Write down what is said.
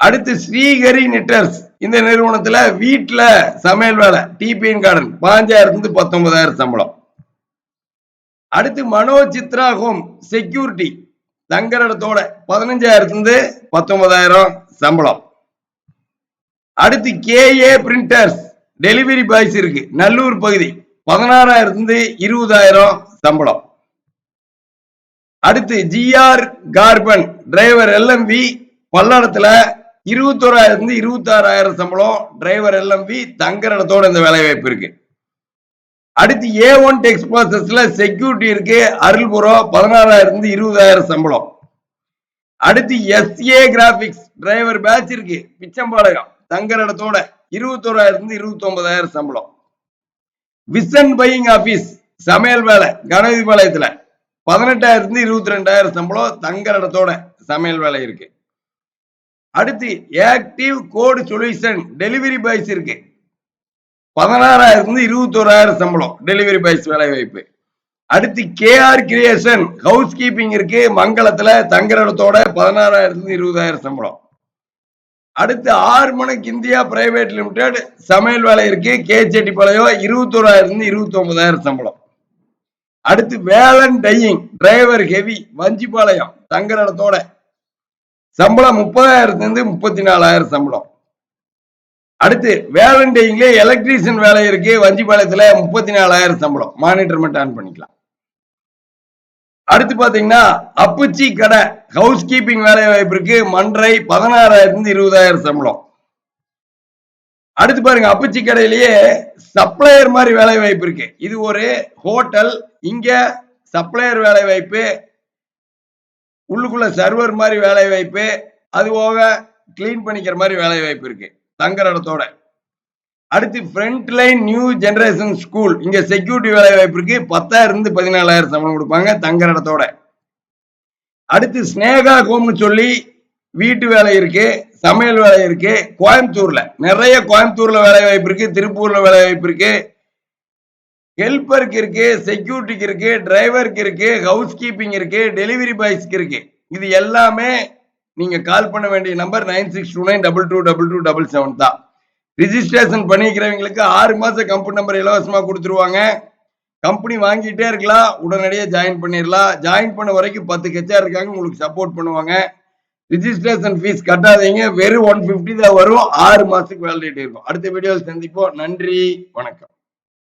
அடுத்து ஸ்ரீஹரி நிட்டர்ஸ். இந்த நிறுவனத்துல வீட்டுல சமையல் வேலை டிபிஎன் கார்டன் பாஞ்சாயிரத்துல இருந்து பத்தொன்பதாயிரம் சம்பளம். அடுத்து மனோ சித்ரா ஹோம் செக்யூரிட்டி தங்குற இடத்தோட பதினஞ்சாயிரத்துல இருந்து பத்தொன்பதாயிரம் சம்பளம். அடுத்து கேஏ பிரிண்டர்ஸ் டெலிவரி பாய்ஸ் இருக்கு நல்லூர் பகுதி பதினாறாயிரத்துல இருந்து இருபதாயிரம் சம்பளம். அடுத்து ஜிஆர் கார்பன் டிரைவர் எல்எம்வி பல்லடத்துல இருபத்தோராயிரத்துல இருந்து இருபத்தாறாயிரம் சம்பளம் டிரைவர் எல்எம்பி தங்குற இடத்தோட இந்த வேலை வாய்ப்பு இருக்கு. அடுத்து ஏ ஒன் டெக்ஸ் ப்ராசஸ்ல செக்யூரிட்டி இருக்கு. அருள்புரம் பதினாறாயிரம் இருந்து இருபதாயிரம் சம்பளம். அடுத்து எஸ்ஏ கிராபிக்ஸ் டிரைவர் பேட்ச் இருக்கு. பிச்சம்பாளையம் தங்குற இடத்தோட இருபத்தோராயிரம் இருந்து இருபத்தொன்பதாயிரம் சம்பளம். விசன் பையிங் ஆபீஸ் சமையல் வேலை கணபதி பாளையத்துல பதினெட்டாயிரம் இருந்து இருபத்தி ரெண்டாயிரம் சம்பளம் தங்குற இடத்தோட சமையல் வேலை இருக்கு. அடுத்து active code solution delivery boys இருக்கு. பதினாறாயிரம் இருந்து இருபத்தோராயிரம் சம்பளம் டெலிவரி பாய்ஸ் வேலை வாய்ப்பு. அடுத்து கேஆர் கிரியேஷன் ஹவுஸ் கீப்பிங் இருக்கு மங்களத்துல தங்குற இடத்தோட பதினாறாயிரம் இருந்து இருபதாயிரம் சம்பளம். அடுத்து ஆறு மணிக்கு இந்தியா பிரைவேட் லிமிடெட் சமையல் வேலை இருக்கு கே செட்டிப்பாளையம் இருபத்தோராயிரம் இருந்து இருபத்தி ஒன்பதாயிரம் சம்பளம். அடுத்து Velan dyeing driver heavy Vanjipalayam தங்குற இடத்தோட சம்பளம் முப்பதாயிரத்துலேருந்து முப்பத்தி நாலாயிரம் சம்பளம். அடுத்து வேலண்டைங்களே எலக்ட்ரீஷியன் வேலை இருக்கு வஞ்சிபாளையத்துல முப்பத்தி நாலாயிரம் சம்பளம். மானிட்டர் மட்டும் ஆன் பண்ணிக்கலாம். அடுத்து பார்த்தீங்கன்னா அப்புச்சி கடை ஹவுஸ் கீப்பிங் வேலை வாய்ப்பு இருக்கு மன்றை பதினாறாயிரத்துலேருந்து இருபதாயிரம் சம்பளம். அடுத்து பாருங்க அப்புச்சி கடையிலேயே சப்ளையர் மாதிரி வேலை வாய்ப்பு இருக்கு. இது ஒரு ஹோட்டல் இங்க சப்ளையர் வேலை வாய்ப்பு உள்ளுக்குள்ள சர்வர் மாதிரி வேலை வாய்ப்பு அது போக கிளீன் பண்ணிக்கிற மாதிரி வேலை வாய்ப்பு இருக்கு. தங்குற இடத்தோட. அடுத்து front line new generation school இங்க செக்யூரிட்டி வேலை வாய்ப்பு இருக்கு. பத்தாயிரம் இருந்து பதினாலாயிரம் சம்பளம் கொடுப்பாங்க தங்குற இடத்தோட. அடுத்து ஸ்னேகா ஹோம்னு சொல்லி வீட்டு வேலை இருக்கு சமையல் வேலை இருக்கு கோயம்புத்தூர்ல. நிறைய கோயம்புத்தூர்ல வேலை வாய்ப்பு இருக்கு திருப்பூர்ல வேலை வாய்ப்பு இருக்கு. ஹெல்ப்பருக்கு இருக்கு செக்யூரிட்டிக்கு இருக்கு டிரைவருக்கு இருக்கு ஹவுஸ் கீப்பிங் இருக்கு டெலிவரி பாய்ஸ்க்கு இருக்கு. இது எல்லாமே நீங்க கால் பண்ண வேண்டிய number nine six two nine double two double two double seven தான். ரிஜிஸ்ட்ரேஷன் பண்ணிக்கிறவங்களுக்கு ஆறு மாசம் கம்பெனி நம்பர் இலவசமா கொடுத்துருவாங்க. கம்பெனி வாங்கிட்டே இருக்கலாம் உடனடியாக ஜாயின் பண்ணிடலாம் ஜாயின் பண்ண வரைக்கும் பத்து கச்சா இருக்காங்க உங்களுக்கு சப்போர்ட் பண்ணுவாங்க. ரிஜிஸ்ட்ரேஷன் ஃபீஸ் கட்டாதீங்க வெறும் ஒன் ஃபிஃப்டி தான் வரும். ஆறு மாசத்துக்கு வேலிடிட்டி இருக்கும். அடுத்த வீடியோவில் சந்திப்போம். நன்றி வணக்கம்.